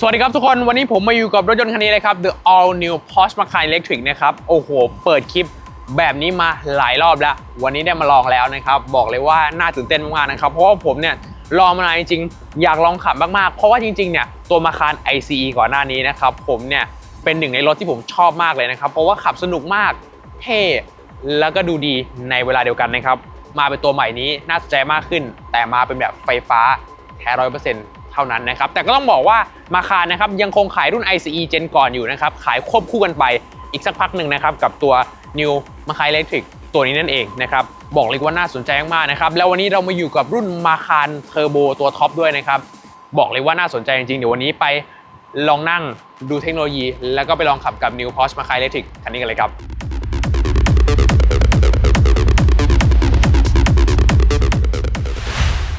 สวัสดีครับทุกคน วันนี้ผมมาอยู่กับรถยนต์คันนี้เลยครับ The All New Porsche Macan Electric นะครับ โอ้โห เปิดคลิปแบบนี้มาหลายรอบแล้ว วันนี้ได้มาลองแล้วนะครับ บอกเลยว่าน่าตื่นเต้นมากๆนะครับ เพราะว่าผมเนี่ยลองมานานจริงๆ อยากลองขับมากๆ เพราะว่าจริงๆ เนี่ยตัว Macan ICE ก่อนหน้านี้นะครับ ผมเนี่ยเป็นหนึ่งในรถที่ผมชอบมากเลยนะครับ เพราะว่าขับสนุกมาก เท่ แล้วก็ดูดีในเวลาเดียวกันนะครับ มาเป็นตัวใหม่นี้น่าสนใจมากขึ้น แต่มาเป็นแบบไฟฟ้าแท้ร้อยเปอร์เซ็นต์ เท่านั้นนะครับ แต่ก็ต้องบอกว่ามาคานะครับยังคงขายรุ่น ICE Gen ก่อนอยู่นะครับ ขายควบคู่กันไปอีกสักพักหนึ่งนะครับ กับตัว New m a c a n Electric ตัวนี้นั่นเองนะครับ บอกเลยว่าน่าสนใจมากนะครับ แล้ววันนี้เรามาอยู่กับรุ่นมาคารเทอร์โบตัวท็อปด้วยนะครับ บอกเลยว่าน่าสนใจจริงๆ เดี๋ยววันนี้ไปลองนั่งดูเทคโนโลยี แล้วก็ไปลองขับกับ New Porsche Macan Electric คันนี้กันเลยครับ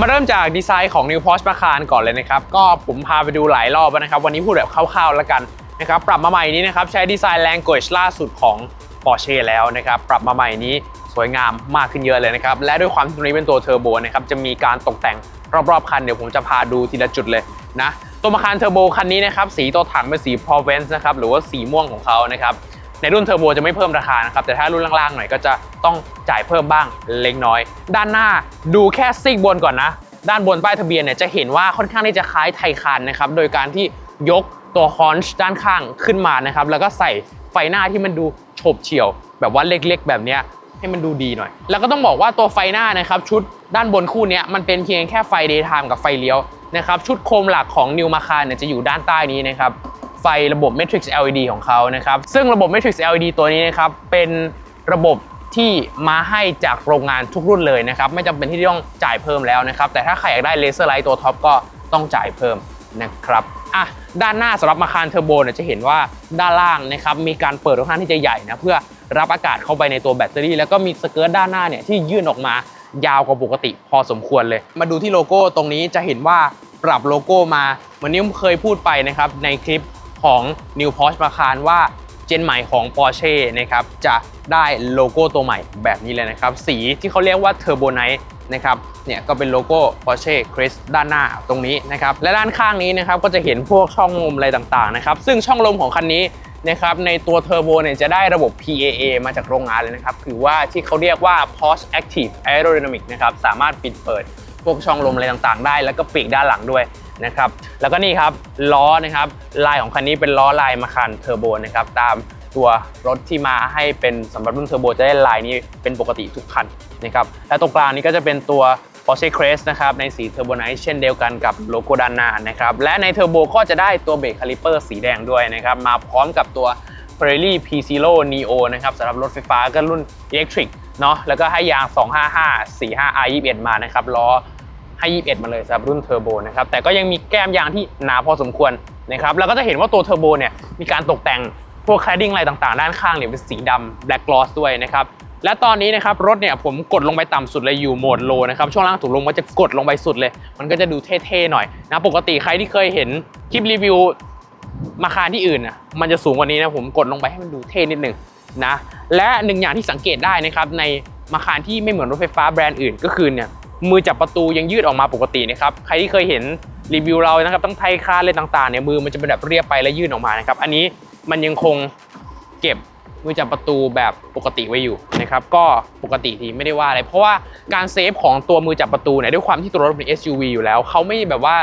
มาเริ่มจากดีไซน์ของ New Porsche Macan ก่อนเลยนะครับ ก็ผมพาไปดูหลายรอบนะครับ วันนี้พูดแบบคร่าวๆแล้วกันนะครับ ปรับมาใหม่นี้นะครับ ใช้ดีไซน์ language ล่าสุดของ Porsche แล้วนะครับ ปรับมาใหม่นี้สวยงามมากขึ้นเยอะเลยนะครับ และด้วยความที่ตัวนี้เป็นตัวเทอร์โบนะครับ จะมีการตกแต่งรอบๆ คัน เดี๋ยวผมจะพาดูทีละจุดเลยนะ ตัวมาคารเทอร์โบคันนี้นะครับ สีตัวถังเป็นสี Provence นะครับ หรือว่าสีม่วงของเขานะครับ ในรุ่นเทอร์โบจะไม่เพิ่มราคานะครับแต่ถ้ารุ่นล่างๆหน่อยก็จะต้องจ่ายเพิ่มบ้างเล็กน้อย ด้านหน้าดูแค่ซีกบนก่อนนะ ด้านบนป้ายทะเบียนเนี่ยจะเห็นว่าค่อนข้างที่จะคล้ายไทคานนะครับโดยการที่ยกตัวฮอนช์ด้านข้างขึ้นมานะครับแล้วก็ใส่ไฟหน้าที่มันดูโฉบเฉี่ยว แบบว่าเล็กๆ แบบเนี้ยให้มันดูดีหน่อย แล้วก็ต้องบอกว่าตัวไฟหน้านะครับชุดด้านบนคู่นี้มันเป็นเพียงแค่ไฟ daytime กับไฟเลี้ยวนะครับชุดโคมหลักของ New Macan เนี่ยจะอยู่ด้านใต้นี้นะครับ ฟระบบ Matrix LED ของเขานะครับ ซึ่งระบบ Matrix LED ตัวนี้นะครับ เป็นระบบที่มาให้จากโรงงานทุกรุ่นเลยนะครับ ไม่จำเป็นที่ต้องจ่ายเพิ่มแล้วนะครับ แต่ถ้าใครอยากได้เลเซอร์ไลท์ตัวท็อปก็ต้องจ่ายเพิ่มนะครับอะด้านหน้าสำหรับมาคารเทอร์โบเนี่ยจะเห็นว่าด้านล่างนะครับมีการเปิดค่อนข้างที่จะใหญ่นะเพื่อรับอากาศเข้าไปในตัวแบตเตอรี่ แล้วก็มีสเกิร์ตด้านหน้าเนี่ยที่ยื่นออกมายาวกว่าปกติพอสมควรเลย มาดูที่โลโก้ตรงนี้จะเห็นว่าปรับโลโก้มาเหมือนที่ผมเคยพูดไปนะครับในคลิป ของ New Porsche Macan ว่าเจนใหม่ของ Porsche นะครับจะได้โลโก้ตัวใหม่แบบนี้เลยนะครับ สีที่เขาเรียกว่า Turbo Night นะครับเนี่ยก็เป็นโลโก้ Porsche Crest ด้านหน้าตรงนี้นะครับและด้านข้างนี้นะครับก็จะเห็นพวกช่องลมอะไรต่างๆนะครับซึ่งช่องลมของคันนี้นะครับในตัวเทอร์โบเนี่ยจะได้ระบบ PAA มาจากโรงงานเลยนะครับคือว่าที่เขาเรียกว่า Porsche Active Aerodynamic นะครับสามารถปิดเปิดพวกช่องลมอะไรต่างๆ ได้ แล้วก็ปีกด้านหลังด้วย นะครับแล้วก็นี่ครับล้อนะครับลายของคันนี้เป็นล้อลายมาคันเทอร์โบนะครับตามตัวรถที่มาให้เป็นสำหรับรุ่นเทอร์โบจะได้ลายนี้เป็นปกติทุกคันนะครับและตรงกลางนี้ก็จะเป็นตัว Porsche Crest นะครับในสี Turbo Night เช่นเดียวกันกับโลโก้ด้านหน้านะครับและในเทอร์โบก็จะได้ตัวเบรกคาลิเปอร์สีแดงด้วยนะครับมาพร้อมกับตัว Pirelli P Zero Neo นะครับสำหรับรถไฟฟ้าก็รุ่น Electric เนาะแล้วก็ให้ยาง 255 45 R 21 มานะครับล้อ ให้ 21 มาเลยสำหรับรุ่นเทอร์โบนะครับแต่ก็ยังมีแก้มยางที่หนาพอสมควรนะครับแล้วก็จะเห็นว่าตัวเทอร์โบเนี่ยมีการตกแต่งพวกคลดดิ้งอะไรต่างๆ ด้านข้างเนี่ยเป็นสีดำ black gloss ด้วยนะครับและตอนนี้นะครับรถเนี่ยผมกดลงไปต่ำสุดเลยอยู่โหมดโลนะครับช่วงล่างถูกลงก็จะกดลงไปสุดเลย มันก็จะดูเท่ๆหน่อยนะปกติใครที่เคยเห็นคลิปรีวิวมาคารที่อื่นอะมันจะสูงกว่านี้นะผมกดลงไปให้มันดูเท่นิดหนึ่งนะและหนึ่งอย่างที่สังเกตได้นะครับในมาคารที่ไม่เหมือนรถไฟฟ้าแบรนด์อื่นก็คือเนี่ย มือจับประตูยังยืดออกมาปกตินะครับใครที่เคยเห็นรีวิวเรานะครับตั้งไทยคาร์อะไรต่างๆเนี่ยมือมันจะเป็นแบบเรียบไปแล้วยื่นออกมานะครับอันนี้มันยังคงเก็บมือจับประตูแบบปกติไว้อยู่นะครับก็ปกติทีไม่ได้ว่าอะไรเพราะว่าการเซฟของตัวมือจับประตูเนี่ยด้วยความที่ตัวรถเป็น SUV อยู่แล้วเขาไม่แบบว่า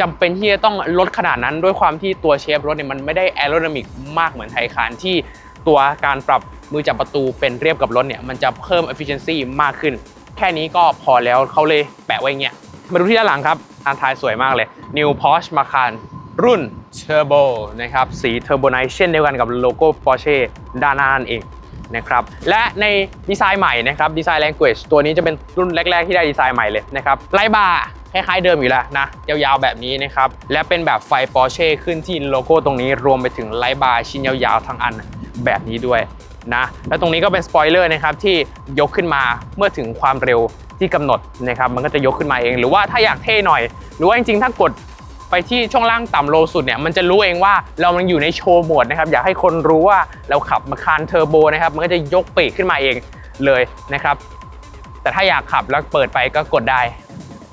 จำเป็นที่จะต้องลดขนาดนั้นด้วยความที่ตัวเชฟรถเนี่ยมันไม่ได้แอโร d y นามิกมากเหมือนไทยคานที่ตัวการปรับมือจับประตูเป็นเรียบกับรถเนี่ยมันจะเพิ่ม efficiency มากขึ้น แค่นี้ก็พอแล้วเขาเลยแปะไว้เงี้ย มาดูที่ด้านหลังครับอันท้ายสวยมากเลย New Porsche Macan รุ่น Turbo นะครับ สี Turbo Night เช่นเดียวกันกับโลโก้ Porsche ด้านหน้านั่นเองนะครับและในดีไซน์ใหม่นะครับดีไซน์ language ตัวนี้จะเป็นรุ่นแรก ๆ ที่ได้ดีไซน์ใหม่เลยนะครับไลบาร์คล้ายๆเดิมอยู่แล้วนะ ยาวๆแบบนี้นะครับ และเป็นแบบไฟ Porsche ขึ้นที่โลโก้ตรงนี้รวมไปถึงไลบาร์ชิ้นยาวๆทั้งอันแบบนี้ด้วย นะแล้วตรงนี้ก็เป็นสปอยเลอร์นะครับที่ยกขึ้นมาเมื่อถึงความเร็วที่กำหนดนะครับมันก็จะยกขึ้นมาเอง หรือว่าถ้าอยากเท่หน่อย หรือว่าจริงๆ ถ้ากดไปที่ช่วงล่างต่ำโลสุดเนี่ยมันจะรู้เองว่าเรามันอยู่ในโชว์โหมดนะครับอยากให้คนรู้ว่าเราขับมาคานเทอร์โบนะครับมันก็จะยกปีกขึ้นมาเองเลยนะครับ แต่ถ้าอยากขับแล้วเปิดไปก็กดได้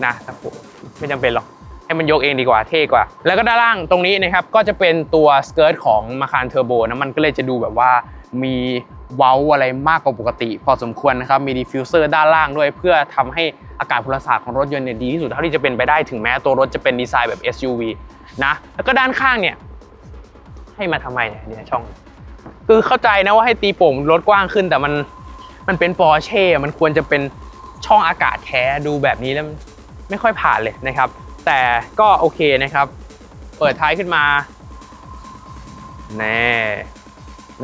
นะไม่จำเป็นหรอกให้มันยกเองดีกว่าเท่กว่า แล้วก็ด้านล่างตรงนี้นะครับก็จะเป็นตัวสเกิร์ตของมาคารเทอร์โบนะมันก็เลยจะดูแบบว่า มีเว้าอะไรมากกว่าปกติ พอสมควรนะครับ มีดิฟิวเซอร์ด้านล่างด้วย เพื่อทำให้อากาศพลศาสตร์ของรถยนต์เนี่ยดีที่สุดเท่าที่จะเป็นไปได้ถึงแม้ตัวรถจะเป็นดีไซน์แบบ SUV นะแล้วก็ด้านข้างเนี่ยให้มาทำไมเนี่ยเนี่ยช่อง คือเข้าใจนะว่าให้ตีโป่งรถกว้างขึ้น แต่มันมันเป็นปอร์เช่มันควรจะเป็นช่องอากาศแท้ดูแบบนี้แล้วไม่ค่อยผ่านเลยนะครับ แต่ก็โอเคนะครับ เปิดท้ายขึ้นมาแน่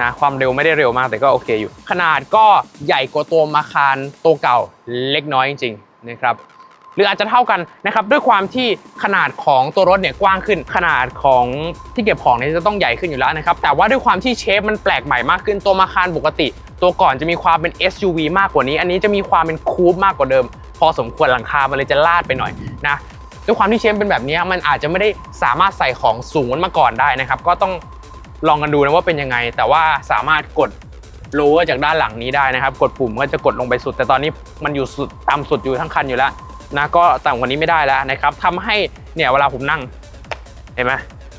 นะความเร็วไม่ได้เร็วมากแต่ก็โอเคอยู่ ขนาดก็ใหญ่กว่าตัวมาคารตัวเก่าเล็กน้อยจริงๆนะครับหรืออาจจะเท่ากันนะครับด้วยความที่ขนาดของตัวรถเนี่ยกว้างขึ้น ขนาดของที่เก็บของเนี่ยจะต้องใหญ่ขึ้นอยู่แล้วนะครับแต่ว่าด้วยความที่เชฟมันแปลกใหม่มากขึ้นตัวมาคารปกติ ตัวก่อนจะมีความเป็น SUV มากกว่านี้ อันนี้จะมีความเป็นคูปมากกว่าเดิม พอสมควรหลังคามันเลยจะลาดไปหน่อยนะด้วยความที่เชฟเป็นแบบนี้มันอาจจะไม่ได้สามารถใส่ของสูงมาก่อนได้นะครับก็ต้อง ลองกันดูนะว่าเป็นยังไง แต่ว่าสามารถกดโลเวอร์จากด้านหลังนี้ได้นะครับ กดปุ่มก็จะกดลงไปสุด แต่ตอนนี้มันอยู่สุดต่ำสุดอยู่ทั้งคันอยู่แล้วนะก็ต่ำกว่านี้ไม่ได้แล้วนะครับทำให้เนี่ยเวลาผมนั่งเห็นไหม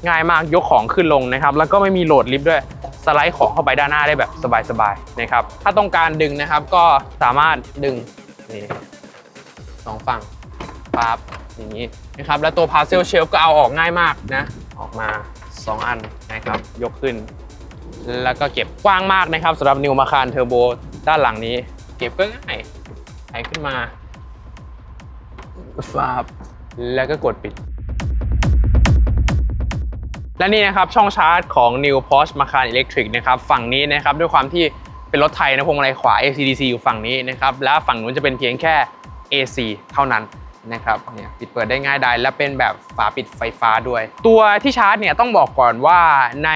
ง่ายมากยกของขึ้นลงนะครับ แล้วก็ไม่มีโหลดลิฟต์ด้วยสไลด์ของเข้าไปด้านหน้าได้แบบสบายๆนะครับ ถ้าต้องการดึงนะครับก็สามารถดึงนี่สองฝั่งปั๊บอย่างนี้นะครับ แล้วตัวพาเซลเชลก็เอาออกง่ายมากนะ ออกมา สองอันนะครับ ยกขึ้น แล้วก็เก็บกว้างมากนะครับสำหรับนิวมาคารเทอร์โบด้านหลังนี้ เก็บก็ง่ายไถขึ้นมาฟาบแล้วก็กดปิด และนี่นะครับช่องชาร์จของ New Porsche Macan Electric นะครับฝั่งนี้นะครับด้วยความที่เป็นรถไทยนะพวงมาลัยขวา AC/DC อยู่ฝั่งนี้นะครับและฝั่งนู้นจะเป็นเพียงแค่ AC เท่านั้น นะครับเนี่ยปิดเปิดได้ง่ายดายและเป็นแบบฝาปิดไฟฟ้าด้วย ตัวที่ชาร์จเนี่ยต้องบอกก่อนว่าใน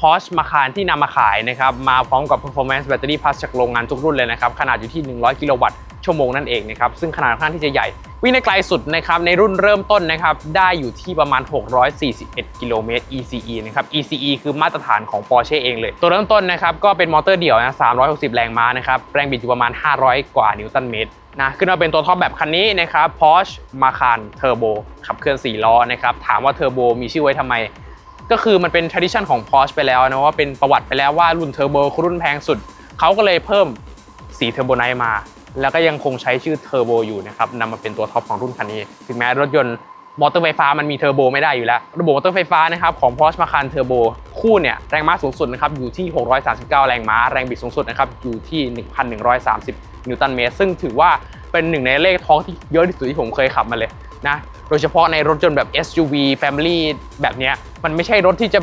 Porsche Macan ที่นำมาขายนะครับมาพร้อมกับ Performance Battery Plus จากโรงงานทุกรุ่นเลยนะครับขนาดอยู่ที่ 100 กิโลวัตต์ ชั่วโมงนั่นเองนะครับซึ่งขนาดค่อนข้างที่จะใหญ่ วิ่งได้ไกลสุดนะครับในรุ่นเริ่มต้นนะครับได้อยู่ที่ประมาณ 641 กิโลเมตร ECE นะครับ ECE คือมาตรฐานของ Porsche เองเลย ตัวเริ่มต้นนะครับก็เป็นมอเตอร์เดี่ยวนะ360 แรงม้านะครับแรงบิดอยู่ประมาณ 500 กว่านิวตันเมตรนะขึ้นมาเป็นตัวท็อปแบบคันนี้นะครับ Porsche Macan Turbo ขับเคลื่อน 4 ล้อนะครับถามว่า Turbo มีชื่อไว้ทำไม ก็คือมันเป็น tradition ของ Porsche ไปแล้วนะว่าเป็นประวัติไปแล้วว่ารุ่นเทอร์โบรุ่นแพงสุด เขาก็เลยเพิ่มสีเทอร์โบไนมา แล้วก็ยังคงใช้ชื่อเทอร์โบอยู่นะครับนำมาเป็นตัวท็อปของรุ่นคันนี้ ถึงแม้รถยนต์มอเตอร์ไฟฟ้ามันมีเทอร์โบไม่ได้อยู่แล้ว ระบบมอเตอร์ไฟฟ้านะครับของ Porsche Macan Turbo คู่เนี่ยแรงม้าสูงสุดนะครับอยู่ที่ 639 แรงม้า แรงบิดสูงสุดนะครับอยู่ที่ 1,130 นิวตันเมตร ซึ่งถือว่าเป็นหนึ่งในเลขท้องที่เยอะที่สุดที่ผมเคยขับมาเลยนะโดยเฉพาะในรถยนต์แบบ SUV Family แบบนี้มันไม่ใช่รถที่จะ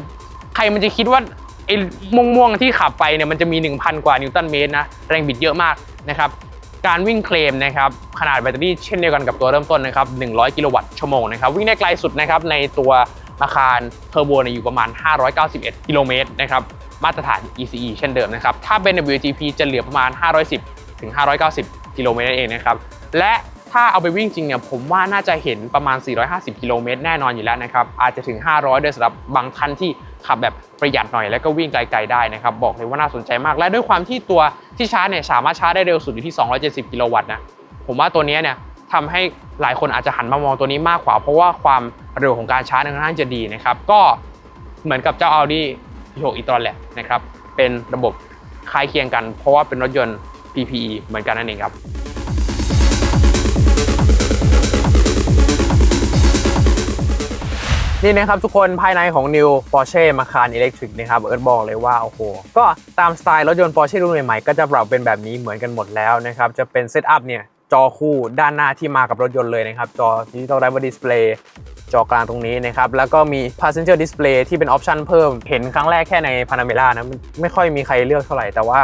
ใครมันจะคิดว่าไอ้ม่วงๆที่ขับไปเนี่ยมันจะมี 1,000 กว่านิวตันเมตรนะแรงบิดเยอะมากนะครับ การวิ่งเคลมนะครับขนาดแบตเตอรี่เช่นเดียวกันกับตัวเริ่มต้นนะครับ 100 กิโลวัตต์ชั่วโมงนะครับวิ่งได้ไกลสุดนะครับในตัวอาคารเทอร์โบเนี่ยอยู่ประมาณ 591 กิโลเมตรนะครับมาตรฐาน ECE เช่นเดิมนะครับถ้าเป็น WLTP จะเหลือประมาณ 510 ถึง 590 กิโลเมตรเองนะครับและถ้าเอาไปวิ่งจริงเนี่ยผมว่าน่าจะเห็นประมาณ 450 กิโลเมตรแน่นอนอยู่แล้วนะครับอาจจะถึง 500ด้วยสำหรับบางท่านที่ ขับแบบประหยัดหน่อยแล้วก็วิ่งไกลๆได้นะครับบอกเลยว่าน่าสนใจมาก และด้วยความที่ตัวที่ชาร์จเนี่ยสามารถชาร์จได้เร็วสุดอยู่ที่ 270 กิโลวัตต์นะผมว่าตัวนี้เนี่ยทำให้หลายคนอาจจะหันมามองตัวนี้มากกว่า เพราะว่าความเร็วของการชาร์จค่อนข้างจะดีนะครับก็เหมือนกับเจ้า Audi e-tron แหละนะครับเป็นระบบคล้ายเคียงกัน เพราะว่าเป็นรถยนต์ PPE เหมือนกันนั่นเองครับ นี่นะครับทุกคนภายในของ New Porsche Macan Electric นะครับเอิร์ธบอกเลยว่าโอ้โหก็ตามสไตล์รถยนต์ Porsche รุ่นใหม่ๆก็จะปรับเป็นแบบนี้เหมือนกันหมดแล้วนะครับจะเป็นเซตอัพเนี่ยจอคู่ด้านหน้าที่มากับรถยนต์เลยนะครับ จอ Digital Driver Display จอกลางตรงนี้นะครับ แล้วก็มี Passenger Display ที่เป็นออปชันเพิ่ม เห็นครั้งแรกแค่ใน Panamera นะ ไม่ค่อยมีใครเลือกเท่าไหร่ แต่ว่า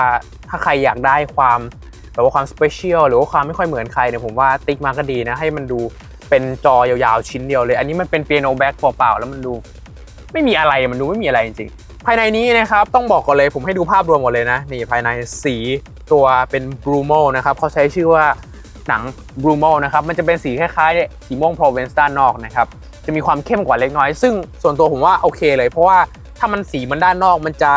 ถ้าใครอยากได้ความแบบว่าความสเปเชียลหรือว่าความไม่ค่อยเหมือนใครเนี่ยผมว่าติ๊กมาก็ดีนะ ให้มันดู เป็นจอยาวๆชิ้นเดียวเลย อันนี้มันเป็นเปียโนแบ็กเปล่าๆแล้วมันดู ไม่มีอะไรมันดูไม่มีอะไรจริงๆ ภายในนี้นะครับต้องบอกก่อนเลยผมให้ดูภาพรวมก่อนเลยนะ นี่ภายในสีตัวเป็นบรูโมนะครับเขาใช้ชื่อว่าหนังบรูโมนะครับมันจะเป็นสีคล้ายๆสีม่วงโปรเวนซ์ด้านนอกนะครับจะมีความเข้มกว่าเล็กน้อย ซึ่งส่วนตัวผมว่าโอเคเลย เพราะว่าถ้ามันสีมันด้านนอกมันจะ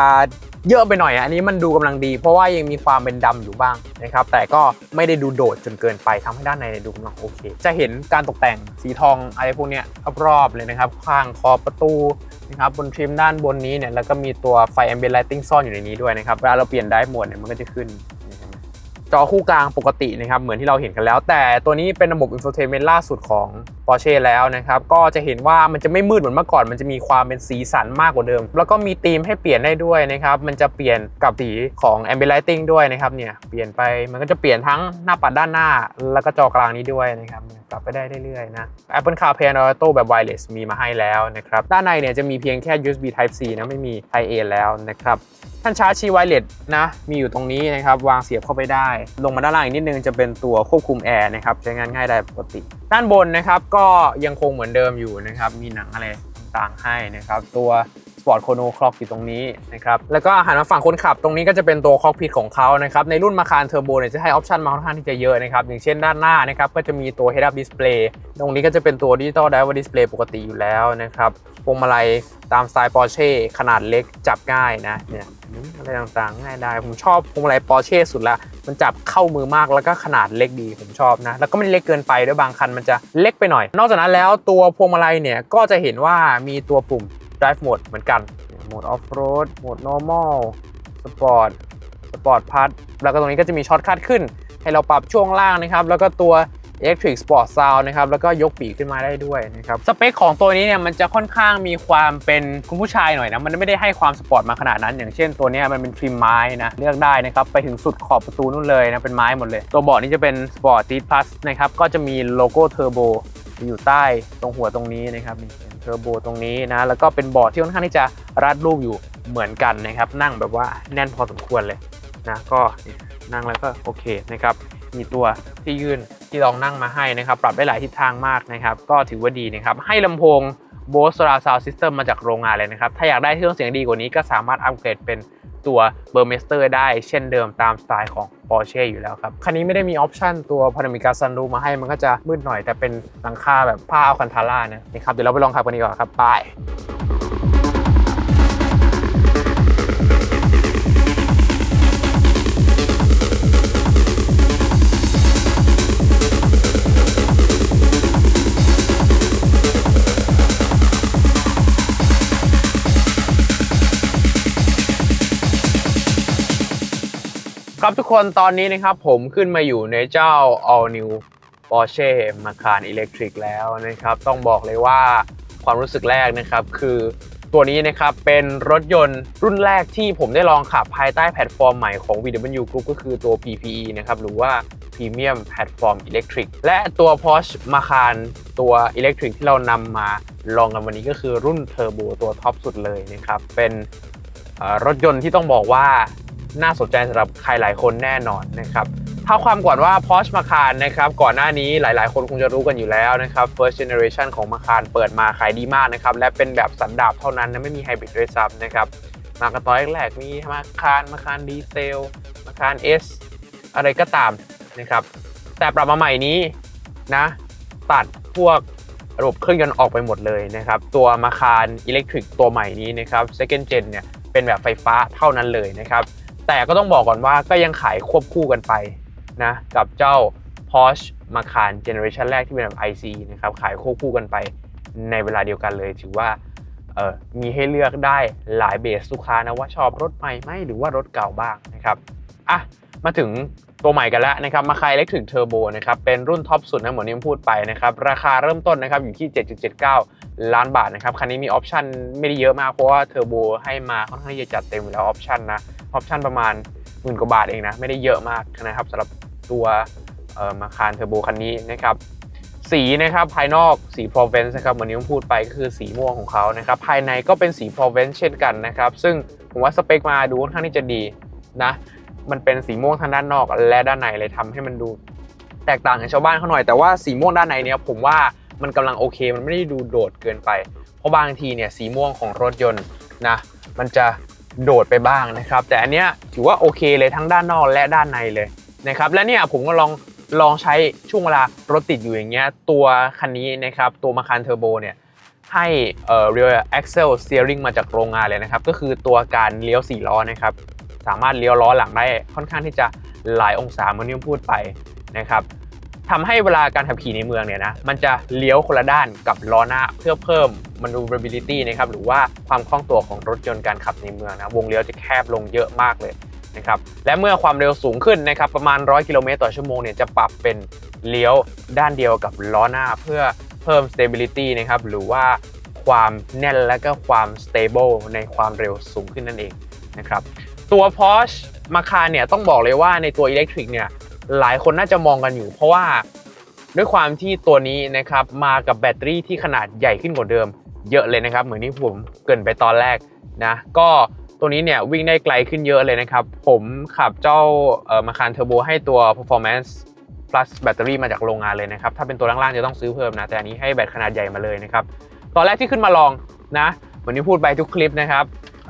เยอะไปหน่อยอะอันนี้มันดูกำลังดี เพราะว่ายังมีความเป็นดำอยู่บ้างนะครับแต่ก็ไม่ได้ดูโดดจนเกินไปทำให้ด้านในดูกำลังโอเค จะเห็นการตกแต่งสีทองอะไรพวกเนี้ยรอบๆเลยนะครับ ข้างขอบประตูนะครับบนทริมด้านบนนี้เนี่ยแล้วก็มีตัวไฟ ambient lighting ซ่อนอยู่ในนี้ด้วยนะครับเวลาเราเปลี่ยนได้หมดเนี่ยมันก็จะขึ้น จอคู่กลางปกตินะครับเหมือนที่เราเห็นกันแล้ว แต่ตัวนี้เป็นระบบ infotainment ล่าสุดของ Porsche แล้วนะครับ ก็จะเห็นว่ามันจะไม่มืดเหมือนเมื่อก่อน มันจะมีความเป็นสีสันมากกว่าเดิม แล้วก็มีธีมให้เปลี่ยนได้ด้วยนะครับ มันจะเปลี่ยนกับสีของ ambient lighting ด้วยนะครับเนี่ยเปลี่ยนไปมันก็จะเปลี่ยนทั้งหน้าปัดด้านหน้า แล้วก็จอกลางนี้ด้วยนะครับ ลับไปได้เรื่อยๆนะ Apple CarPlay and Auto แบบ wireless มีมาให้แล้วนะครับ ด้านในเนี่ยจะมีเพียงแค่ USB Type C นะไม่มี Type A แล้วนะครับท่านชาร์จชีไวเลสนะมีอยู่ตรงนี้นะครับ วางเสียบเข้าไปได้ ลงมาด้านล่างอีกนิดนึงจะเป็นตัวควบคุมแอร์นะครับใช้งานง่ายได้ปกติ ด้านบนนะครับก็ยังคงเหมือนเดิมอยู่นะครับ มีหนังอะไรต่างๆให้นะครับ ตัว Sport Chrono Clock อยู่ตรงนี้นะครับแล้วก็หันมาฝั่งคนขับตรงนี้ก็จะเป็นตัวคอกพิทของเขานะครับในรุ่นมาคารเทอร์โบเนี่ยจะให้ออปชันมาค่อนข้างที่จะเยอะนะครับอย่างเช่นด้านหน้านะครับก็จะมีตัว Head Up Display ตรงนี้ก็จะเป็นตัว Digital Driver Display ปกติอยู่แล้วนะครับพวงมาลัยตามสไตล์ Porsche ขนาดเล็กจับง่ายนะเนี่ยอะไรต่างๆง่ายได้ผมชอบพวงมาลัย Porsche สุดละมันจับเข้ามือมากแล้วก็ขนาดเล็กดีผมชอบนะ แล้วก็ไม่เล็กเกินไปด้วยบางคันมันจะเล็กไปหน่อย นอกจากนั้นแล้วตัวพวงมาลัยเนี่ยก็จะเห็นว่ามีตัวปุ่ม drive mode เหมือนกัน โหมด off road โหมด normal sport sport part แล้วก็ตรงนี้ก็จะมีช็อตคัทขึ้น ให้เราปรับช่วงล่างนะครับ แล้วก็ตัว Electric Sport Sound นะครับ แล้วก็ยกปีกขึ้นมาได้ด้วยนะครับ สเปคของตัวนี้เนี่ย มันจะค่อนข้างมีความเป็นคุณผู้ชายหน่อยนะ มันไม่ได้ให้ความสปอร์ตมาขนาดนั้น อย่างเช่นตัวนี้มันเป็นทริมไม้นะ เลือกได้นะครับ ไปถึงสุดขอบประตูนู่นเลยนะ เป็นไม้หมดเลย ตัวเบาะนี้จะเป็น Sport Seat Plus นะครับ ก็จะมีโลโก้เทอร์โบอยู่ใต้ตรงหัวตรงนี้นะครับนี่ เทอร์โบตรงนี้นะ แล้วก็เป็นเบาะที่ค่อนข้างที่จะรัดรูปอยู่เหมือนกันนะครับ นั่งแบบว่าแน่นพอสมควรเลยนะก็นั่งแล้วก็โอเคนะครับมีตัวที่ยื่นที่รองนั่งมาให้นะครับ ปรับได้หลายทิศทางมากนะครับ ก็ถือว่าดีนะครับ ให้ลำโพง Bose Surround Sound System มาจากโรงงานเลยนะครับ ถ้าอยากได้เครื่องเสียงดีกว่านี้ก็สามารถอัปเกรดเป็น ตัว b u r m e s t e r ได้เช่นเดิมตามสไตล์ของ Porsche อยู่แล้วครับ คันนี้ไม่ได้มีออปชันตัวพานามิกาซันรูมาให้มันก็จะมืดหน่อยแต่เป็นหลังคาแบบผ้าอัลคันทาร่านะนี่ครับเดี๋ยวเราไปลองขับกันดีกว่าครับไป ครับทุกคนตอนนี้นะครับผมขึ้นมาอยู่ในเจ้า all new Porsche Macan Electric แล้วนะครับ ต้องบอกเลยว่าความรู้สึกแรกนะครับคือตัวนี้นะครับเป็นรถยนต์รุ่นแรกที่ผมได้ลองขับภายใต้แพลตฟอร์มใหม่ของ VW Group ก็คือตัว PPE นะครับหรือว่า Premium Platform Electric และตัว Porsche Macan ตัว Electric ที่เรานำมาลองกันวันนี้ก็คือรุ่นเทอร์โบตัวท็อปสุดเลยนะครับเป็นรถยนต์ที่ต้องบอกว่า น่าสนใจสำหรับใครหลายคนแน่นอนนะครับเท้าความก่อนว่า Porsche Macan นะครับก่อนหน้านี้หลายๆ คนคงจะรู้กันอยู่แล้วนะครับ first generation ของ Macan เปิดมาขายดีมากนะครับและเป็นแบบสันดาปเท่านั้นนะไม่มีไฮบริดด้วยซ้ำนะครับมากันตอนแรกๆมี Macan Macan ดีเซล Macan S อะไรก็ตามนะครับแต่ปรับมาใหม่นี้นะตัดพวกระบบเครื่องยนต์ออกไปหมดเลยนะครับ ตัวมาคารอิเล็กทริกตัวใหม่นี้นะครับ second gen เนี่ยเป็นแบบไฟฟ้าเท่านั้นเลยนะครับ แต่ก็ต้องบอกก่อนว่าก็ยังขายควบคู่กันไปนะกับเจ้า Porsche Macan Generation แรกที่เป็นแบบ IC นะครับขายควบคู่กันไปในเวลาเดียวกันเลย ถือว่าออมีให้เลือกได้หลายเบสลูกค้านะว่าชอบรถใหม่ไหมหรือว่ารถเก่าบ้างนะครับอะมาถึงตัวใหม่กันแล้วนะครับมาคาย Electric Turbo นะครับเป็นรุ่นท็อปสุดนะเหมือนที่ผมพูดไปนะครับราคาเริ่มต้นนะครับอยู่ที่ 7.79 ล้านบาทนะครับคันนี้มีออปชันไม่ได้เยอะมากเพราะว่าเทอร์โบให้มาค่อนข้างจะจัดเต็มอยู่แล้วออปชันนะ ออปชันประมาณหมื่นกว่าบาทเองนะ ไม่ได้เยอะมากนะครับสำหรับตัวเอ่อมาคารเทอร์โบคันนี้นะครับสีนะครับภายนอกสี Provence นะครับเหมือนที่ผมพูดไปก็คือสีม่วงของเขานะครับภายในก็เป็นสี Provence เช่นกันนะครับ ซึ่งผมว่าสเปคมาดูค่อนข้างที่จะดีนะมันเป็นสีม่วงทางด้านนอกและด้านในเลยทำให้มันดู แตกต่างกับชาวบ้านเขาหน่อยแต่ว่าสีม่วงด้านในเนี่ยผมว่ามันกำลังโอเค มันไม่ได้ดูโดดเกินไป เพราะบางทีเนี่ยสีม่วงของรถยนต์นะมันจะ โดดไปบ้างนะครับ แต่อันเนี้ยถือว่าโอเคเลยทั้งด้านนอกและด้านในเลยนะครับ และเนี่ยผมก็ลองลองใช้ช่วงเวลารถติดอยู่อย่างเงี้ยตัวคันนี้นะครับ ตัวมาคารเทอร์โบเนี่ยให้เอ่อ rear axle steering มาจากโรงงานเลยนะครับ ก็คือตัวการเลี้ยว4ล้อนะครับ สามารถเลี้ยวล้อหลังได้ค่อนข้างที่จะหลายองศาเหมือนที่ผมพูดไปนะครับ ทำให้เวลาการขับขี่ในเมืองเนี่ยนะมันจะเลี้ยวคนละด้านกับล้อหน้าเพื่อเพิ่ม maneuverability นะครับหรือว่าความคล่องตัวของรถยนต์การขับในเมืองนะวงเลี้ยวจะแคบลงเยอะมากเลยนะครับและเมื่อความเร็วสูงขึ้นนะครับประมาณ 100 กิโลเมตรต่อชั่วโมงเนี่ยจะปรับเป็นเลี้ยวด้านเดียวกับล้อหน้าเพื่อเพิ่ม stability นะครับหรือว่าความแน่นและก็ความ stable ในความเร็วสูงขึ้นนั่นเองนะครับตัว Porsche Macan เนี่ยต้องบอกเลยว่าในตัว Electric เนี่ย หลายคนน่าจะมองกันอยู่ เพราะว่าด้วยความที่ตัวนี้นะครับมากับแบตเตอรี่ที่ขนาดใหญ่ขึ้นกว่าเดิม เยอะเลยนะครับ เหมือนที่ผมเกินไปตอนแรกนะก็ตัวนี้เนี่ยวิ่งได้ไกลขึ้นเยอะเลยนะครับ ผมขับเจ้ามาคานเทอร์โบให้ตัว performance plus แบตเตอรี่มาจากโรงงานเลยนะครับ ถ้าเป็นตัวล่างๆจะต้องซื้อเพิ่มนะ แต่อันนี้ให้แบตขนาดใหญ่มาเลยนะครับ ตอนแรกที่ขึ้นมาลองนะเหมือนที่พูดไปทุกคลิปนะครับ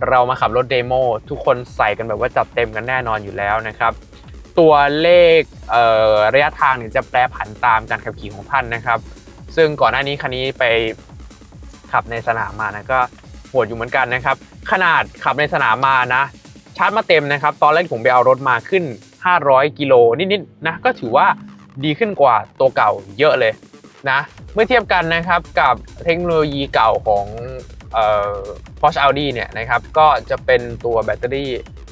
เรามาขับรถเดโมทุกคนใส่กันแบบว่าจัดเต็มกันแน่นอนอยู่แล้วนะครับ ตัวเลขเระยะทางเนี่ยจะแปรผันตามการขับขี่ของท่านนะครับ ซึ่งก่อนหน้านี้คันนี้ไปขับในสนามมานะก็โหดอยู่เหมือนกันนะครับ ขนาดขับในสนามมานะชาร์จมาเต็มนะครับ ตอนแรกผมไปเอารถมาขึ้น 500 กิโลนิดๆนะก็ถือว่าดีขึ้นกว่าตัวเก่าเยอะเลยนะเมื่อเทียบกันนะครับกับเทคโนโลยีเก่าของออ Porsche Audi เนี่ยนะครับก็จะเป็นตัวแบตเตอรี่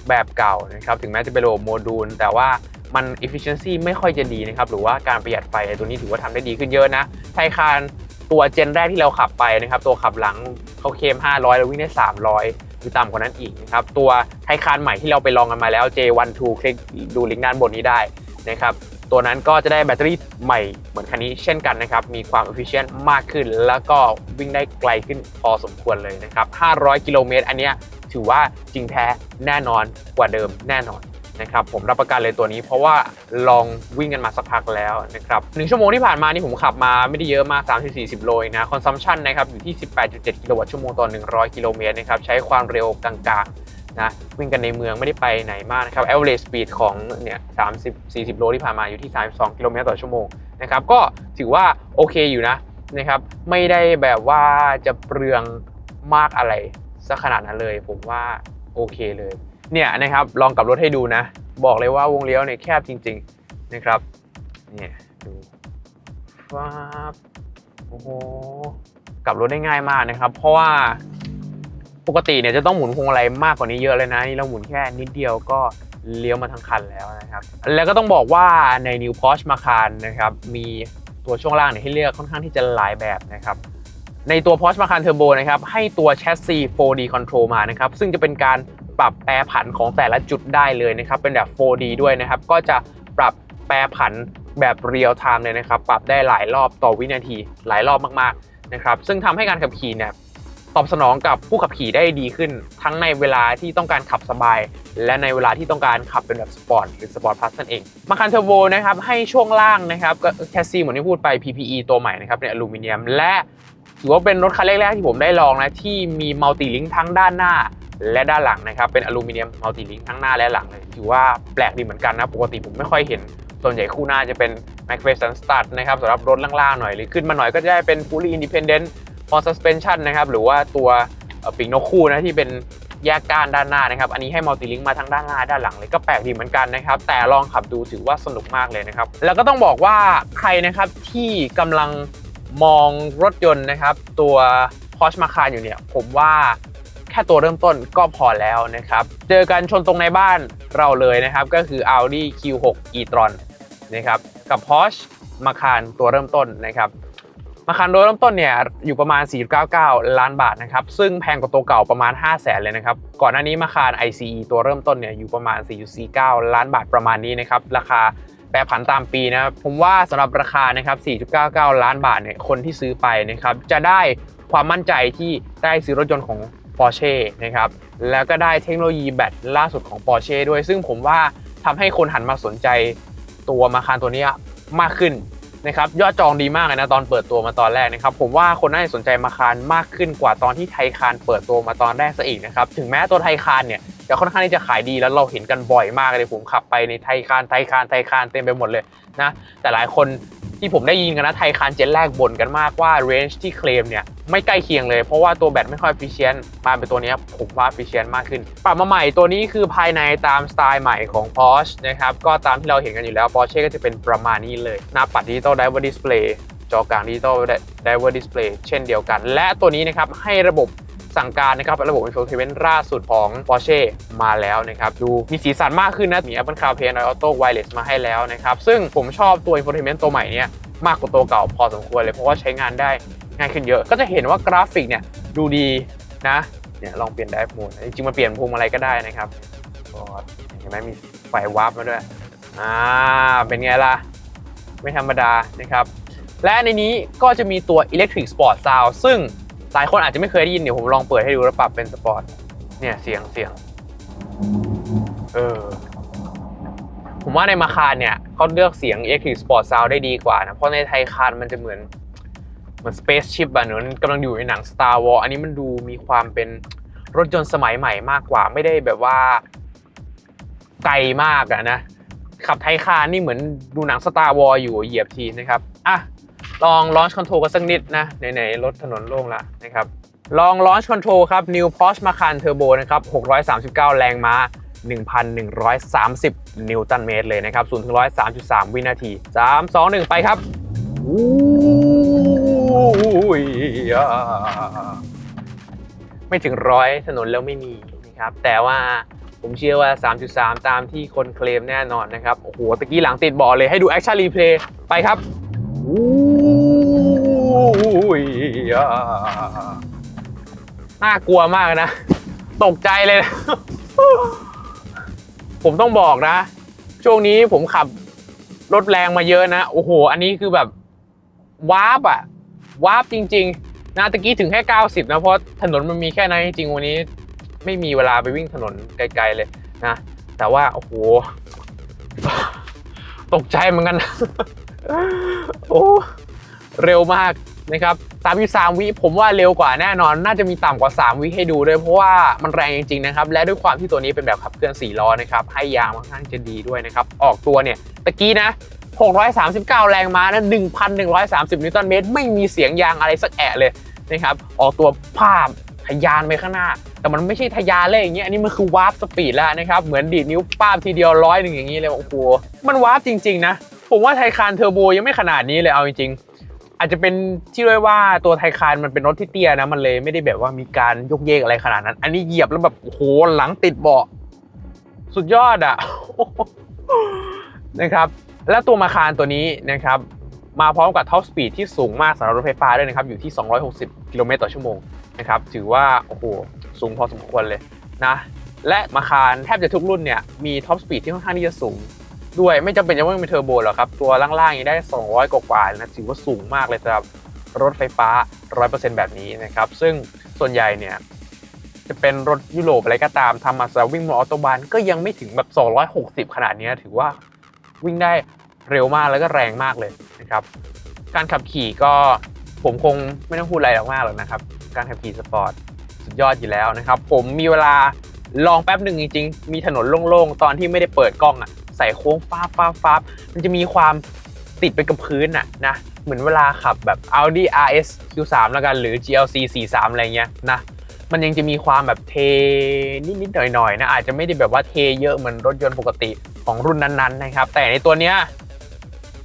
แบบเก่านะครับถึงแม้จะเป็นระบบโมดูล แต่ว่ามัน efficiency ไม่ค่อยจะดีนะครับหรือว่าการประหยัดไฟตัวนี้ถือว่าทำได้ดีขึ้นเยอะนะไทคานตัวเจนแรกที่เราขับไปนะครับ ตัวขับหลังเขาเคม 500 แล้ววิ่งได้ 300 หรือต่ำกว่านั้นอีกนะครับ ตัวไทคานใหม่ที่เราไปลองกันมาแล้ว J12 คลิกดูลิงก์ด้านบนนี้ได้นะครับตัวนั้นก็จะได้แบตเตอรี่ใหม่เหมือนคันนี้เช่นกันนะครับ มีความ efficient มากขึ้น แล้วก็วิ่งได้ไกลขึ้นพอสมควรเลยนะครับ 500 กิโลเมตรอันเนี้ย ถือว่าจริงแท้แน่นอนกว่าเดิมแน่นอนนะครับผมรับประกันเลยตัวนี้เพราะว่าลองวิ่งกันมาสักพักแล้วนะครับหนึ่งชั่วโมงที่ผ่านมานี่ผมขับมาไม่ได้เยอะมาก 30-40 โลเองนะคอนซัมชันนะครับอยู่ที่ 18.7 กิโลวัตต์ชั่วโมงต่อ 100 กิโลเมตรนะครับใช้ความเร็วกลางๆนะวิ่งกันในเมืองไม่ได้ไปไหนมากนะครับ average speed ของเนี่ย30-40 โลที่ผ่านมาอยู่ที่ 32 กิโลเมตรต่อชั่วโมงนะครับก็ถือว่าโอเคอยู่นะนะครับไม่ได้แบบว่าจะเปลืองมากอะไร สักขนาดนั้นเลย ผมว่าโอเคเลย เนี่ยนะครับลองกลับรถให้ดูนะ บอกเลยว่าวงเลี้ยวเนี่ยแคบจริง ๆนะครับเนี่ยดูฟ้าบโอ้โหกลับรถได้ง่ายมากนะครับ เพราะว่าปกติเนี่ยจะต้องหมุนพวงมาลัยมากกว่านี้เยอะเลยนะนี่เราหมุนแค่นิดเดียวก็เลี้ยวมาทั้งคันแล้วนะครับ แล้วก็ต้องบอกว่าใน New Porsche Macan นะครับมีตัวช่วงล่างเนี่ยให้เลือกค่อนข้างที่จะหลายแบบนะครับ ในตัว Porsche Macan Turbo นะครับให้ตัวแชสซี 4D Control มานะครับซึ่งจะเป็นการปรับแปรผันของแต่ละจุดได้เลยนะครับเป็นแบบ 4D ด้วยนะครับก็จะปรับแปรผันแบบเรียลไทม์เลยนะครับปรับได้หลายรอบต่อวินาทีหลายรอบมากๆนะครับซึ่งทำให้การขับขี่เนี่ย ตอบสนองกับผู้ขับขี่ได้ดีขึ้น ทั้งในเวลาที่ต้องการขับสบาย และในเวลาที่ต้องการขับเป็นแบบสปอร์ตหรือสปอร์ตพลัสนั่นเองมาคันเทอร์โบนะครับให้ช่วงล่างนะครับก็แคสซีเหมือนที่พูดไป PPE ตัวใหม่นะครับเป็นอลูมิเนียม และถือว่าเป็นรถคันแรกๆที่ผมได้ลองนะที่มีมัลติลิงทั้งด้านหน้าและด้านหลังนะครับเป็นอลูมิเนียมมัลติลิงทั้งหน้าและหลังเลยถือว่าแปลกดีเหมือนกันนะปกติผมไม่ค่อยเห็นส่วนใหญ่คู่หน้าจะเป็น m a c p h e r s o n Stud นะครับสำหรับรถล่างๆหน่อยหรือขึ้นมาหน่อยก็จะได้เป็น Fully Independent for Suspension นะครับหรือว่าตัวปีกนกคู่นะที่เป็นแยกก้านด้านหน้านะครับ อันนี้ให้มัลติลิงมาทั้งด้านหน้าด้านหลังเลยก็แปลกดีเหมือนกันนะครับ แต่ลองขับดูถือว่าสนุกมากเลยนะครับ แล้วก็ต้องบอกว่าใครนะครับที่กำลังมองรถยนต์นะครับ ตัว Porsche Macan อยู่เนี่ย ผมว่าแค่ตัวเริ่มต้นก็พอแล้วนะครับ เจอกันชนตรงในบ้านเราเลยนะครับ ก็คือ Audi Q6 e-tron นะครับ กับ Porsche Macan ตัวเริ่มต้นนะครับ มาคันโดยเริ่มต้นเนี่ยอยู่ประมาณ 4.99 ล้านบาทนะครับ ซึ่งแพงกว่าตัวเก่าประมาณ 5 0 0แสนเลยนะครับ ก่อนหน้านี้มาคาร ICE ตัวเริ่มต้นเนี่ยอยู่ประมาณ 4.49 ล้านบาทประมาณนี้นะครับ ราคาแปรผันตามปีนะครับ ผมว่าสำหรับราคานะครับ 4.99 ล้านบาทเนี่ย คนที่ซื้อไปนะครับ จะได้ความมั่นใจที่ได้ซื้อรถยนต์ของ Porsche นะครับ แล้วก็ได้เทคโนโลยีแบตล่าสุดของ Porsche ด้วย ซึ่งผมว่าทำให้คนหันมาสนใจตัวมาคารตัวนี้มากขึ้น นะครับยอดจองดีมากเลยนะตอนเปิดตัวมาตอนแรกนะครับผมว่าคนน่าจะสนใจมาคารมากขึ้นกว่าตอนที่ไทยคารเปิดตัวมาตอนแรกซะอีกนะครับถึงแม้ตัวไทยคารเนี่ยจะค่อนข้างที่จะขายดีแล้วเราเห็นกันบ่อยมากเลยผมขับไปในไทยคารไทยคารไทยคารเต็มไปหมดเลยนะแต่หลายคนที่ผมได้ยินกันนะไทยคารเจนแรกบ่นกันมากว่าเรนจ์ที่เคลมเนี่ย ไม่ใกล้เคียงเลย เพราะว่าตัวแบตไม่ค่อย efficient มาเป็นตัวนี้ผมว่า efficient มากขึ้น ปรับมาใหม่ตัวนี้คือภายในตามสไตล์ใหม่ของ Porsche นะครับก็ตามที่เราเห็นกันอยู่แล้ว Porsche ก็จะเป็นประมาณนี้เลยหน้าปัดดิจิตอล Diver Display จอกลางดิจิตอล Diver Display เช่นเดียวกัน และตัวนี้นะครับให้ระบบสั่งการนะครับระบบ infotainment ล่าสุดของ Porsche มาแล้วนะครับดูมีสีสันมากขึ้นนะ มี Apple CarPlay Android Auto Wireless มาให้แล้วนะครับ ซึ่งผมชอบตัว infotainment ตัวใหม่เนี้ยมากกว่าตัวเก่าพอสมควรเลย เพราะว่าใช้งานได้ ง่ายขึ้นเยอะ ก็จะเห็นว่ากราฟิกเนี่ยดูดีนะเนี่ยลองเปลี่ยน Drive Mode จริงๆมันเปลี่ยนพวงมาลัยก็ได้นะครับก็เห็นไหมมีไฟวาร์ปมาด้วยอ่าเป็นไงล่ะ ไม่ธรรมดานะครับ และในนี้ก็จะมีตัว Electric Sport Sound ซึ่งหลายคนอาจจะไม่เคยได้ยินเดี๋ยวผมลองเปิดให้ดูแล้วปรับเป็นสปอร์ตเนี่ยเสียงเสียงเออผมว่าในมาคารเนี่ยเขาเลือกเสียง Electric Sport Sound ได้ดีกว่านะ เพราะในไทยคารมันจะเหมือน เหมือน Space Ship อะเหมือนกำลังอยู่ในหนัง Star Wars อันนี้มันดูมีความเป็นรถยนต์สมัยใหม่มากกว่า ไม่ได้แบบว่าไกลมากอะนะ ขับไทยคารนี่เหมือนดูหนัง Star Wars อยู่เหยียบทีนะครับ อะ ลอง launch control กันสักนิดนะ ไหนๆรถถนนโล่งละนะครับ ลอง launch control ครับ new Porsche Macan Turbo นะครับ 639 แรงม้า1,130 นิวตันเมตรเลยนะครับ0ถึง103.3 วินาที 3 2 1 ไปครับอู้ยอ่า ไม่ถึงร้อยถนนแล้วไม่มีนะครับ แต่ว่าผมเชื่อว่า 3.3 ตามที่คนเคลมแน่นอนนะครับ โอ้โห ตะกี้หลังติดเบาะเลยให้ดู action replay ไปครับอุ้ยอ่าน่ากลัวมากนะ ตกใจเลยนะ ผมต้องบอกนะ ช่วงนี้ผมขับรถแรงมาเยอะนะ โอ้โห อันนี้คือแบบวาร์ปอะ วาร์ปจริงๆนะตะกี้ถึงแค่ 90 นะ เพราะถนนมันมีแค่นั้นจริงๆวันนี้ ไม่มีเวลาไปวิ่งถนนไกลๆเลยนะ แต่ว่า โอ้โห ตกใจเหมือนกัน โอ้เร็วมากนะครับ33วิผมว่าเร็วกว่าแน่นอน น่าจะมีต่ำกว่า 3 วิให้ดูด้วยเพราะว่ามันแรงจริงๆนะครับ และด้วยความที่ตัวนี้เป็นแบบขับเคลื่อน4ล้อนะครับ ให้ยางค่อนข้างจะดีด้วยนะครับ ออกตัวเนี่ย ตะกี้นะ 639 แรงม้านะ1,130 นิวตันเมตร ไม่มีเสียงยางอะไรสักแอะเลยนะครับ ออกตัวภาพทะยานไปข้างหน้า แต่มันไม่ใช่ทะยานเลยอย่างเงี้ย อันนี้มันคือวาร์ปสปีดแล้วนะครับ เหมือนดีดนิ้วป้าบทีเดียวร้อยหนึ่งอย่างนี้เลย โอ้โห มันวาร์ปจริง ๆ นะ ผมว่าไทคานเทอร์โบยังไม่ขนาดนี้เลยเอาจริง ๆ อาจจะเป็นที่ด้วยว่าตัวไทคานมันเป็นรถที่เตี้ยนะ มันเลยไม่ได้แบบว่ามีการยกเยกอะไรขนาดนั้น อันนี้เหยียบแล้วแบบโอ้โหหลังติดเบาะสุดยอดอะนะครับ และตัวมาคารตัวนี้นะครับมาพร้อมกับท็อปสปีดที่สูงมากสำหรับรถไฟฟ้าด้วยนะครับอยู่ที่ 260 กิโลเมตรต่อชั่วโมงนะครับถือว่าโอ้โหสูงพอสมควรเลยนะและมาคารแทบจะทุกรุ่นเนี่ยมีท็อปสปีดที่ค่อนข้างที่จะสูงด้วยไม่จำเป็นจะต้องเป็นเทอร์โบหรอกครับ ตัวล่างๆยังได้ 200 กว่าๆนะถือว่าสูงมากเลยสำหรับรถไฟฟ้า 100%แบบนี้นะครับ ซึ่งส่วนใหญ่เนี่ยจะเป็นรถยุโรปอะไรก็ตามทำมาสำหรับวิ่งบนออโตบานก็ยังไม่ถึงแบบ 260 ขนาดนี้ถือว่า วิ่งได้เร็วมากแล้วก็แรงมากเลยนะครับการขับขี่ก็ผมคงไม่ต้องพูดอะไรอกมากหรอกนะครับ การขับขี่สปอร์ตสุดยอดอยู่แล้วนะครับ ผมมีเวลาลองแป๊บหนึ่งจริงๆ มีถนนโล่งๆ ตอนที่ไม่ได้เปิดกล้องอะใส่โค้งฟ้าฟ้าฟ้ามันจะมีความติดไปกับพื้นอะนะเหมือนเวลาขับแบบ Audi RS Q3 แล้วกันหรือ GLC 43 อะไรเงี้ยนะ มันยังจะมีความแบบเทนิดๆหน่อยๆนะอาจจะไม่ได้แบบว่าเทเยอะเหมือนรถยนต์ปกติของรุ่นนั้นๆนะครับ แต่ในตัวเนี้ย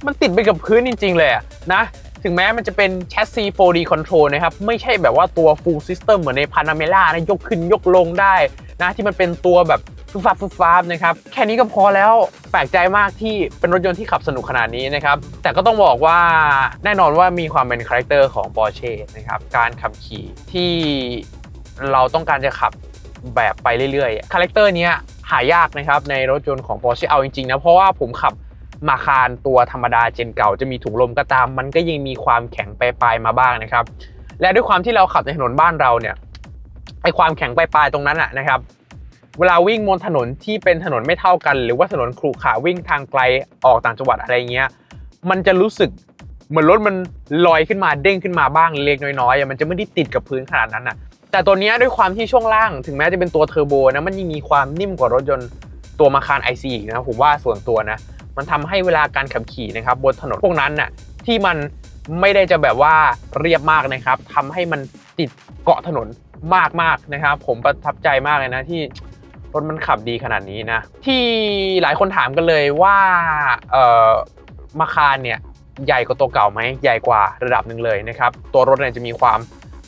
มันติดไปกับพื้นจริง ๆ เลยนะ ถึงแม้มันจะเป็นแชสซี 4D Control นะครับ ไม่ใช่แบบว่าตัว Full System เหมือนใน Panamera นะยกขึ้นยกลงได้นะที่มันเป็นตัวแบบฟุฟับฟุบฟับนะครับ แค่นี้ก็พอแล้วแปลกใจมากที่เป็นรถยนต์ที่ขับสนุกขนาดนี้นะครับ แต่ก็ต้องบอกว่าแน่นอนว่ามีความเป็นคาแรคเตอร์ของ Porsche นะครับ การขับขี่ที่ เราต้องการจะขับแบบไปเรื่อยๆ คาแรคเตอร์นี้หายากนะครับในรถยนต์ของ Porsche เอาจริงๆนะ เพราะว่าผมขับมาคารตัวธรรมดาเจนเก่าจะมีถุงลมก็ตาม มันก็ยังมีความแข็งปลายๆมาบ้างนะครับ และด้วยความที่เราขับในถนนบ้านเราเนี่ยไอความแข็งปลายๆตรงนั้นอะนะครับ เวลาวิ่งบนถนนที่เป็นถนนไม่เท่ากัน หรือว่าถนนขรุขระวิ่งทางไกลออกต่างจังหวัดอะไรเงี้ย มันจะรู้สึกเหมือนรถมันลอยขึ้นมาเด้งขึ้นมาบ้างเล็กน้อยๆ มันจะไม่ได้ติดกับพื้นขนาดนั้นอะ แต่ตัวนี้ด้วยความที่ช่วงล่างถึงแม้จะเป็นตัวเทอร์โบนะมันยังมีความนิ่มกว่ารถยนต์ตัวมาคาร IC อีกนะผมว่าส่วนตัวนะ มันทำให้เวลาการขับขี่นะครับบนถนนพวกนั้นน่ะที่มันไม่ได้จะแบบว่าเรียบมากนะครับทำให้มันติดเกาะถนนมากๆนะครับ ผมประทับใจมากเลยนะที่รถมันขับดีขนาดนี้นะ ที่หลายคนถามกันเลยว่าเอ่อมาคารเนี่ยใหญ่กว่าตัวเก่าไหมใหญ่กว่าระดับหนึ่งเลยนะครับ ตัวรถเนี่ยจะมีความ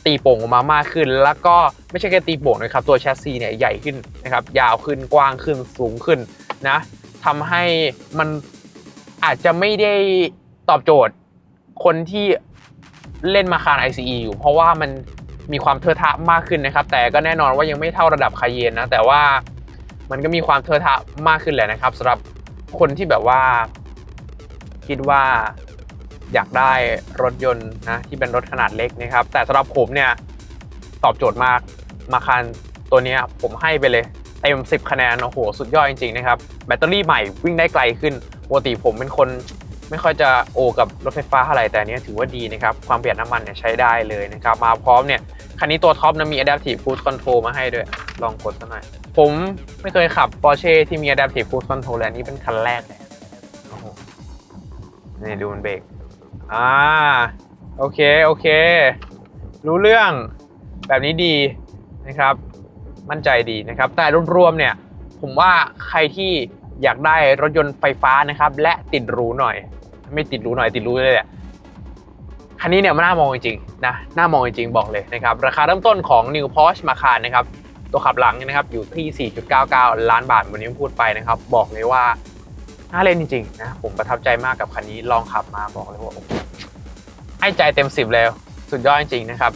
ตีโป่งออกมามากขึ้น แล้วก็ไม่ใช่แค่ตีโป่งนะครับตัวแชสซีเนี่ยใหญ่ขึ้นนะครับยาวขึ้นกว้างขึ้นสูงขึ้นนะทำให้มันอาจจะไม่ได้ตอบโจทย์คนที่เล่นมาคาร ICE อยู่ เพราะว่ามันมีความเทอะทะมากขึ้นนะครับ แต่ก็แน่นอนว่ายังไม่เท่าระดับคาเยนนะ แต่ว่ามันก็มีความเทอะทะมากขึ้นแหละนะครับสำหรับคนที่แบบว่า คิดว่า อยากได้รถยนต์นะที่เป็นรถขนาดเล็กนะครับ แต่สำหรับผมเนี่ยตอบโจทย์มากมาคารตัวนี้ผมให้ไปเลยเต็ม 10 คะแนนโอ้โหสุดยอดจริงๆนะครับแบตเตอรี่ใหม่วิ่งได้ไกลขึ้นปกติผมเป็นคนไม่ค่อยจะโอกับรถไฟฟ้าเท่าไหร่แต่อันนี้ถือว่าดีนะครับ ความประหยัดน้ำมันเนี่ยใช้ได้เลยนะครับ มาพร้อมเนี่ยคันนี้ตัวท็อปนะมี Adaptive Cruise Control มาให้ด้วย ลองกดสักหน่อย ผมไม่เคยขับ Porsche ที่มี Adaptive Cruise Control เลยอันนี้เป็นคันแรกเลยโอ้โหนี่ดูมันเบรก อ่า โอเค โอเค รู้เรื่องแบบนี้ดีนะครับ มั่นใจดีนะครับ แต่รวมๆเนี่ย ผมว่าใครที่อยากได้รถยนต์ไฟฟ้านะครับ และติดหรูหน่อย ไม่ติดหรูหน่อยติดหรูเลยแหละคันนี้เนี่ยมันน่ามองจริงๆนะน่ามองจริงๆบอกเลยนะครับ ราคาเริ่มต้นของ New Porsche Macan นะครับ ตัวขับหลังนะครับอยู่ที่ 4.99 ล้านบาทวันนี้พูดไปนะครับ บอกเลยว่า น่าเล่นจริงๆนะผมประทับใจมากกับคันนี้ลองขับมาบอกเลยว่าโอ้ให้ใจเต็ม10เลยสุดยอดจริงๆนะครับ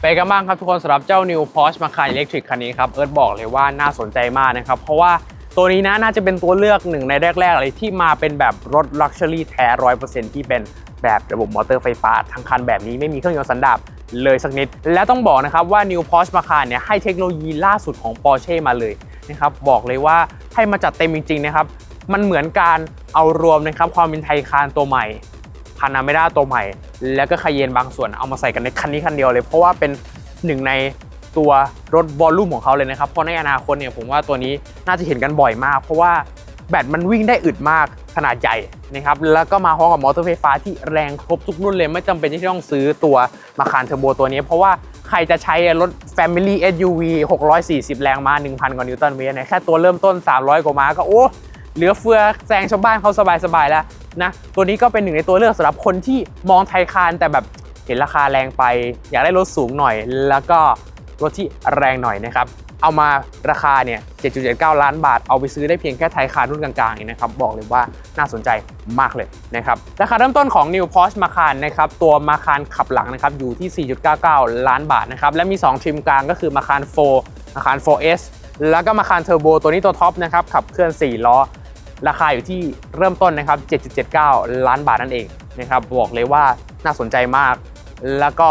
ไปกันบ้างครับทุกคนสำหรับเจ้า New Porsche Macan Electric คันนี้ครับเอิร์ธบอกเลยว่าน่าสนใจมากนะครับ เพราะว่าตัวนี้นะน่าจะเป็นตัวเลือกหนึ่งในแรกๆเลยที่มาเป็นแบบรถ Luxury แท้ 100%ที่เป็นแบบระบบมอเตอร์ไฟฟ้าทั้งคันแบบนี้ไม่มีเครื่องยนต์สันดาป เลยสักนิด และต้องบอกนะครับว่า New Porsche Macan เนี่ยให้เทคโนโลยีล่าสุดของ Porsche มาเลยนะครับบอกเลยว่าให้มาจัดเต็มจริงๆนะครับมันเหมือนการเอารวมนะครับความเป็นไทยคานตัวใหม่พานาเมด้าตัวใหม่ แล้วก็คาเยนบางส่วนเอามาใส่กันในคันนี้คันเดียวเลย เพราะว่าเป็นหนึ่งในตัวรถวอลลุ่มของเขาเลยนะครับเพราะในอนาคตเนี่ยผมว่าตัวนี้น่าจะเห็นกันบ่อยมาก เพราะว่าแบตมันวิ่งได้อึดมาก ขนาดใหญ่นะครับแล้วก็มาพร้อมกับมอเตอร์ไฟฟ้าที่แรงครบทุกรุ่นเลยไม่จำเป็นที่ต้องซื้อตัวมาคารเทอร์โบตัวนี้ เพราะว่าใครจะใช้รถ Family SUV 640 แรงม้า 1,000 กว่านิวตันเมตรนแค่ตัวเริ่มต้น 300 กว่าม้าก็โอ้เหลือเฟือแซงชาวบ้านเขาสบายๆแล้วนะตัวนี้ก็เป็นหนึ่งในตัวเลือกสำหรับคนที่มองไทยคานแต่แบบเห็นราคาแรงไป อยากได้รถสูงหน่อย แล้วก็รถที่แรงหน่อยนะครับ เอามาราคาเนี่ย 7.79 ล้านบาท เอาไปซื้อได้เพียงแค่ไทยคารุ่นกลางๆเองนะครับ บอกเลยว่าน่าสนใจมากเลยนะครับ ราคาเริ่มต้นของ New Porsche Macan นะครับ ตัว Macan ขับหลังนะครับ อยู่ที่ 4.99 ล้านบาทนะครับ และมี 2 ทริมกลางก็คือ Macan 4 Macan 4S แล้วก็ Macan Turbo ตัวนี้ตัวท็อปนะครับ ขับเคลื่อน 4 ล้อ ราคาอยู่ที่เริ่มต้นนะครับ 7.79 ล้านบาทนั่นเองนะครับ บอกเลยว่าน่าสนใจมาก แล้วก็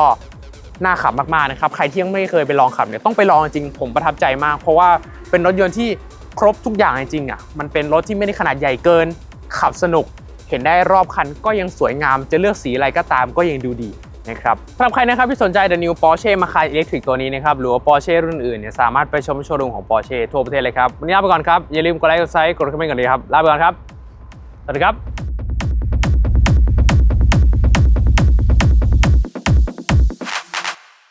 น่าขับมากๆนะครับ ใครที่ยังไม่เคยไปลองขับเนี่ยต้องไปลองจริงผมประทับใจมาก เพราะว่าเป็นรถยนต์ที่ครบทุกอย่างจริงๆอะมันเป็นรถที่ไม่ได้ขนาดใหญ่เกิน ขับสนุกเห็นได้รอบคันก็ยังสวยงาม จะเลือกสีอะไรก็ตามก็ยังดูดีนะครับสำหรับใครนะครับที่สนใจ The New Porsche Macan Electric ตัวนี้นะครับหรือว่า Porsche รุ่นอื่นเนี่ยสามารถไปชมโชว์รูมของ Porsche ทั่วประเทศเลยครับ วันนี้ลาไปก่อนครับ อย่าลืมกดไลค์กดไซค์กดคอมเมนต์กันเลยครับลาไปก่อนครับ สวัสดีครับ